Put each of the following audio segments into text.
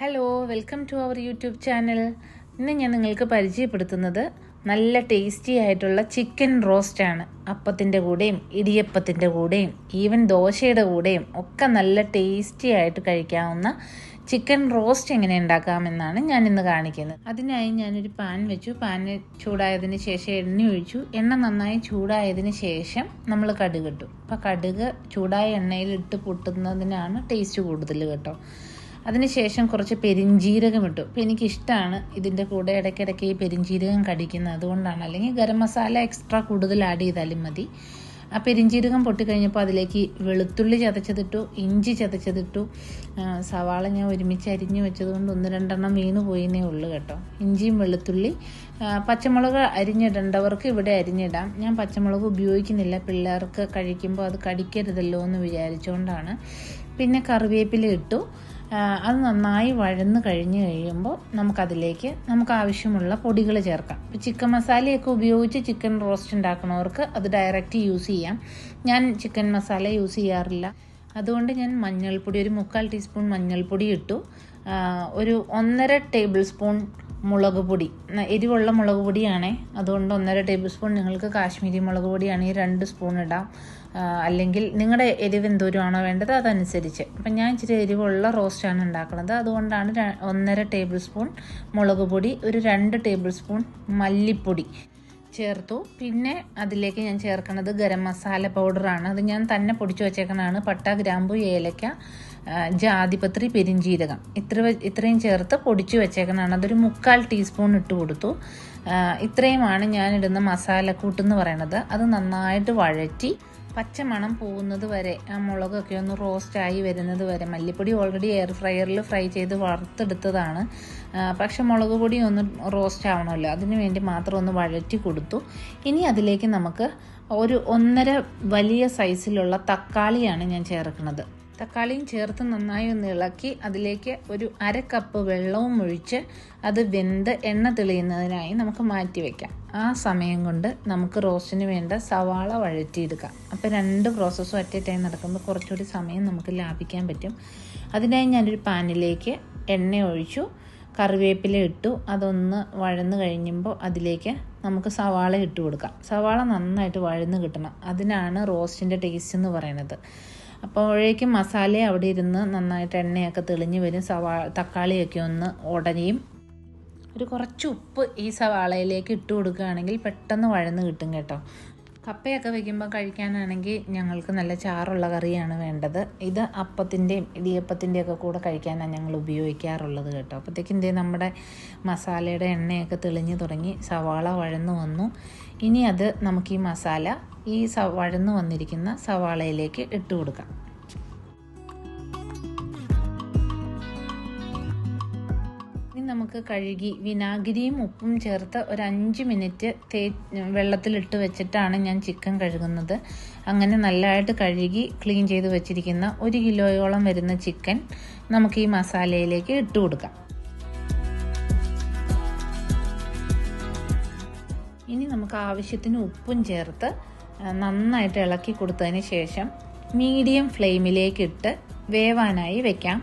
Hello welcome to our YouTube channel ഇന്ന് ഞാൻ നിങ്ങൾക്ക് പരിചയപ്പെടുത്തുന്നത് നല്ല ടേസ്റ്റി ആയിട്ടുള്ള ചിക്കൻ റോസ്റ്റാണ് അപ്പത്തിന്റെ കൂടെയും ഇടിയപ്പത്തിന്റെ കൂടെയും ഈവൻ ദോശയുടെ കൂടെയും ഒക്കെ നല്ല ടേസ്റ്റി ആയിട്ട് കഴിക്കാവുന്ന ചിക്കൻ റോസ്റ്റ് എങ്ങനെ ഉണ്ടാക്കാമെന്നാണ് ഞാൻ ഇന്ന് കാണിക്കുന്നത്. അതിനായി ഞാനൊരു പാൻ വെച്ചു. പാൻ ചൂടായതിന് ശേഷം എണ്ണ ഒഴിച്ചു. എണ്ണ നന്നായി ചൂടായതിന് ശേഷം നമ്മൾ കടുക് ഇട്ടു. അപ്പോൾ കടുക് ചൂടായ എണ്ണയിൽ ഇട്ട് പൊട്ടുന്നതിനാണ് ടേസ്റ്റ് കൂടുതൽ കേട്ടോ. അതിനുശേഷം കുറച്ച് പെരിഞ്ജീരകം ഇട്ടു. അപ്പോൾ എനിക്കിഷ്ടമാണ് ഇതിന്റെ കൂടെ ഇടയ്ക്കിടയ്ക്ക് ഈ പെരിഞ്ജീരകം കടിക്കുന്നത്. അതുകൊണ്ടാണ്. അല്ലെങ്കിൽ ഗരം മസാല എക്സ്ട്രാ കൂടുതൽ ആഡ് ചെയ്താലും മതി. ആ പെരിഞ്ചീരകം പൊട്ടിക്കഴിഞ്ഞപ്പോൾ അതിലേക്ക് വെളുത്തുള്ളി ചതച്ചതിട്ടു ഇഞ്ചി ചതച്ചതിട്ടു. സവാള ഞാൻ ഒരുമിച്ച് അരിഞ്ഞു വെച്ചതുകൊണ്ട് ഒന്ന് രണ്ടെണ്ണം വീണ് പോയിന്നേ ഉള്ളൂ കേട്ടോ. ഇഞ്ചിയും വെളുത്തുള്ളി. പച്ചമുളക് അരിഞ്ഞിടേണ്ടവർക്ക് ഇവിടെ അരിഞ്ഞിടാം. ഞാൻ പച്ചമുളക് ഉപയോഗിക്കുന്നില്ല. പിള്ളേർക്ക് കഴിക്കുമ്പോൾ അത് കടിക്കരുതല്ലോ എന്ന് വിചാരിച്ചുകൊണ്ടാണ് പിന്നെ കറിവേപ്പില ഇട്ടു. അത് നന്നായി വഴന്ന് കഴിഞ്ഞ് കഴിയുമ്പോൾ നമുക്കതിലേക്ക് നമുക്ക് ആവശ്യമുള്ള പൊടികൾ ചേർക്കാം. ഇപ്പോൾ ചിക്കൻ മസാലയൊക്കെ ഉപയോഗിച്ച് ചിക്കൻ റോസ്റ്റ് ഉണ്ടാക്കുന്നവർക്ക് അത് ഡയറക്റ്റ് യൂസ് ചെയ്യാം. ഞാൻ ചിക്കൻ മസാല യൂസ് ചെയ്യാറില്ല. അതുകൊണ്ട് ഞാൻ മഞ്ഞൾപ്പൊടി ഒരു മുക്കാൽ ടീസ്പൂൺ മഞ്ഞൾപ്പൊടി ഇട്ടു. ഒരു ഒന്നര ടേബിൾ സ്പൂൺ മുളക് പൊടി. എരിവുള്ള മുളക് പൊടിയാണേ. അതുകൊണ്ട് ഒന്നര ടേബിൾ സ്പൂൺ നിങ്ങൾക്ക് കാശ്മീരി മുളക് പൊടിയാണെങ്കിൽ രണ്ട് സ്പൂൺ ഇടാം. അല്ലെങ്കിൽ നിങ്ങളുടെ എരിവ് എന്തോരമാണോ വേണ്ടത് അതനുസരിച്ച്. അപ്പം ഞാൻ ഇച്ചിരി എരിവുള്ള റോസ്റ്റാണ് ഉണ്ടാക്കുന്നത്. അതുകൊണ്ടാണ് ഒന്നര ടേബിൾ സ്പൂൺ മുളക് പൊടി ഒരു രണ്ട് ടേബിൾ സ്പൂൺ മല്ലിപ്പൊടി. ചേർത്തു. പിന്നെ അതിലേക്ക് ഞാൻ ചേർക്കുന്നത് ഗരം മസാല പൗഡറാണ്. അത് ഞാൻ തന്നെ പൊടിച്ചു വെച്ചേക്കണതാണ്. പട്ട ഗ്രാമ്പു ഏലക്ക ജാതിപത്രി പെരിഞ്ജീരകം. ഇത്ര ഇത്രയും ചേർത്ത് പൊടിച്ചു വെച്ചേക്കണതാണ്. അതൊരു മുക്കാൽ ടീസ്പൂൺ ഇട്ട് കൊടുത്തു. ഇത്രയുമാണ് ഞാനിടുന്ന ഇടുന്ന മസാലക്കൂട്ടെന്ന് പറയുന്നത്. അത് നന്നായിട്ട് വഴറ്റി പച്ചമണം പോകുന്നത് വരെ ആ മുളകൊക്കെ ഒന്ന് റോസ്റ്റായി വരുന്നത് വരെ. മല്ലിപ്പൊടി ഓൾറെഡി എയർ ഫ്രയറിൽ ഫ്രൈ ചെയ്ത് വറുത്തെടുത്തതാണ്. പക്ഷെ മുളക് പൊടി ഒന്ന് റോസ്റ്റ് ആവണമല്ലോ. അതിന് വേണ്ടി മാത്രം ഒന്ന് വഴറ്റി കൊടുത്തു. ഇനി അതിലേക്ക് നമുക്ക് ഒരു ഒന്നര വലിയ സൈസിലുള്ള തക്കാളിയാണ് ഞാൻ ചേർക്കുന്നത്. തക്കാളിയും ചേർത്ത് നന്നായി ഒന്ന് ഇളക്കി അതിലേക്ക് ഒരു അര കപ്പ് വെള്ളവും ഒഴിച്ച് അത് വെന്ത് എണ്ണ തെളിയുന്നതിനായി നമുക്ക് മാറ്റി വയ്ക്കാം ആ സമയം കൊണ്ട് നമുക്ക് റോസ്റ്റിന് വേണ്ട സവാള വഴറ്റിയെടുക്കാം അപ്പോൾ രണ്ട് പ്രോസസ്സും ഒറ്റ ടൈം നടക്കുമ്പോൾ കുറച്ചുകൂടി സമയം നമുക്ക് ലാഭിക്കാൻ പറ്റും. അതിനായി ഞാനൊരു പാനിലേക്ക് എണ്ണ ഒഴിച്ചു കറിവേപ്പില ഇട്ടു അതൊന്ന് വഴന്ന് കഴിഞ്ഞുമ്പോൾ അതിലേക്ക് നമുക്ക് സവാള ഇട്ട് കൊടുക്കാം. സവാള നന്നായിട്ട് വഴന്ന് കിട്ടണം. അതിനാണ് റോസ്റ്റിന്റെ ടേസ്റ്റ് എന്ന് പറയുന്നത്. അപ്പോഴേക്കും മസാല അവിടെ ഇരുന്ന് നന്നായിട്ട് എണ്ണയൊക്കെ തെളിഞ്ഞ് വരും. സവാ തക്കാളിയൊക്കെ ഒന്ന് ഉടനെയും ഒരു കുറച്ച് ഉപ്പ് ഈ സവാളയിലേക്ക് ഇട്ട് കൊടുക്കുകയാണെങ്കിൽ പെട്ടെന്ന് വഴന്ന് കിട്ടും കേട്ടോ. കപ്പയൊക്കെ വയ്ക്കുമ്പോൾ കഴിക്കാനാണെങ്കിൽ ഞങ്ങൾക്ക് നല്ല ചാറുള്ള കറിയാണ് വേണ്ടത്. ഇത് അപ്പത്തിന്റെയും ഇടിയപ്പത്തിന്റെയും ഒക്കെ കൂടെ കഴിക്കാനാണ് ഞങ്ങൾ ഉപയോഗിക്കാറുള്ളത് കേട്ടോ. അപ്പോഴത്തേക്കും ഇതേ നമ്മുടെ മസാലയുടെ എണ്ണയൊക്കെ തെളിഞ്ഞു തുടങ്ങി സവാള വഴന്നു വന്നു. ഇനി അത് നമുക്ക് ഈ മസാല ഈ സ വഴന്നു വന്നിരിക്കുന്ന സവാളയിലേക്ക് ഇട്ട് കൊടുക്കാം. നമുക്ക് കഴുകി വിനാഗിരിയും ഉപ്പും ചേർത്ത് ഒരു അഞ്ച് മിനിറ്റ് തേ വെള്ളത്തിലിട്ട് വെച്ചിട്ടാണ് ഞാൻ ചിക്കൻ കഴുകുന്നത്. അങ്ങനെ നല്ലതായിട്ട് കഴുകി ക്ലീൻ ചെയ്ത് വെച്ചിരിക്കുന്ന ഒരു കിലോയോളം വരുന്ന ചിക്കൻ നമുക്ക് ഈ മസാലയിലേക്ക് ഇട്ട് കൊടുക്കാം. ഇനി നമുക്ക് ആവശ്യത്തിന് ഉപ്പും ചേർത്ത് നന്നായിട്ട് ഇളക്കി കൊടുത്തതിന് ശേഷം മീഡിയം ഫ്ലെയിമിലേക്കിട്ട് വേവാനായി വെക്കാം.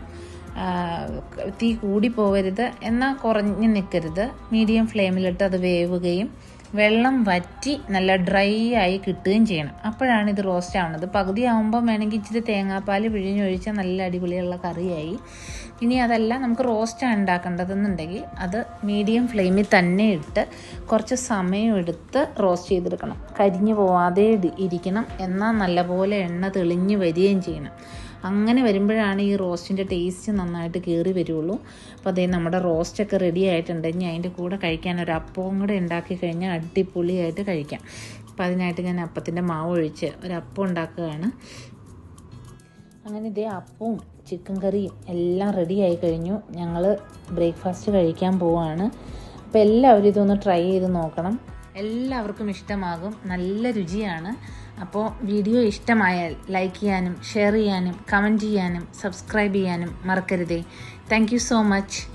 തീ കൂടി പോകരുത് എന്നാൽ കുറഞ്ഞ് നിൽക്കരുത് മീഡിയം ഫ്ലെയിമിലിട്ട് അത് വേവുകയും വെള്ളം വറ്റി നല്ല ഡ്രൈ ആയി കിട്ടുകയും ചെയ്യണം. അപ്പോഴാണ് ഇത് റോസ്റ്റ് ആവുന്നത്. പകുതി ആകുമ്പോൾ വേണമെങ്കിൽ ഇച്ചിരി തേങ്ങാപ്പാൽ പിഴിഞ്ഞൊഴിച്ചാൽ നല്ല അടിപൊളിയുള്ള കറിയായി. ഇനി അതല്ല നമുക്ക് റോസ്റ്റാണ് ഉണ്ടാക്കേണ്ടതെന്നുണ്ടെങ്കിൽ അത് മീഡിയം ഫ്ലെയിമിൽ തന്നെ ഇട്ട് കുറച്ച് സമയം എടുത്ത് റോസ്റ്റ് ചെയ്തെടുക്കണം. കരിഞ്ഞു പോവാതെ ഇരിക്കണം. എന്നാൽ നല്ലപോലെ എണ്ണ തെളിഞ്ഞ് വരികയും ചെയ്യണം. അങ്ങനെ വരുമ്പോഴാണ് ഈ റോസ്റ്റിന്റെ ടേസ്റ്റ് നന്നായിട്ട് കയറി വരുള്ളൂ. അപ്പോൾ അതേ നമ്മുടെ റോസ്റ്റൊക്കെ റെഡി ആയിട്ടുണ്ട്. ഇനി അതിന്റെ കൂടെ കഴിക്കാൻ ഒരു അപ്പവും കൂടെ ഉണ്ടാക്കി കഴിഞ്ഞാൽ അടിപൊളിയായിട്ട് കഴിക്കാം. അപ്പോൾ അതിനായിട്ട് ഞാൻ അപ്പത്തിന്റെ മാവ് ഒഴിച്ച് ഒരു അപ്പം ഉണ്ടാക്കുകയാണ്. അങ്ങനെ ഇതേ അപ്പവും ചിക്കൻ കറിയും എല്ലാം റെഡി ആയി കഴിഞ്ഞു. ഞങ്ങൾ ബ്രേക്ക്ഫാസ്റ്റ് കഴിക്കാൻ പോവുകയാണ് അപ്പോൾ എല്ലാവരും ഇതൊന്ന് ട്രൈ ചെയ്ത് നോക്കണം. എല്ലാവർക്കും ഇഷ്ടമാകും. നല്ല രുചിയാണ്. അപ്പോൾ വീഡിയോ ഇഷ്ടമായാൽ ലൈക്ക് ചെയ്യാനും ഷെയർ ചെയ്യാനും കമന്റ് ചെയ്യാനും സബ്സ്ക്രൈബ് ചെയ്യാനും മറക്കരുതേ. Thank so much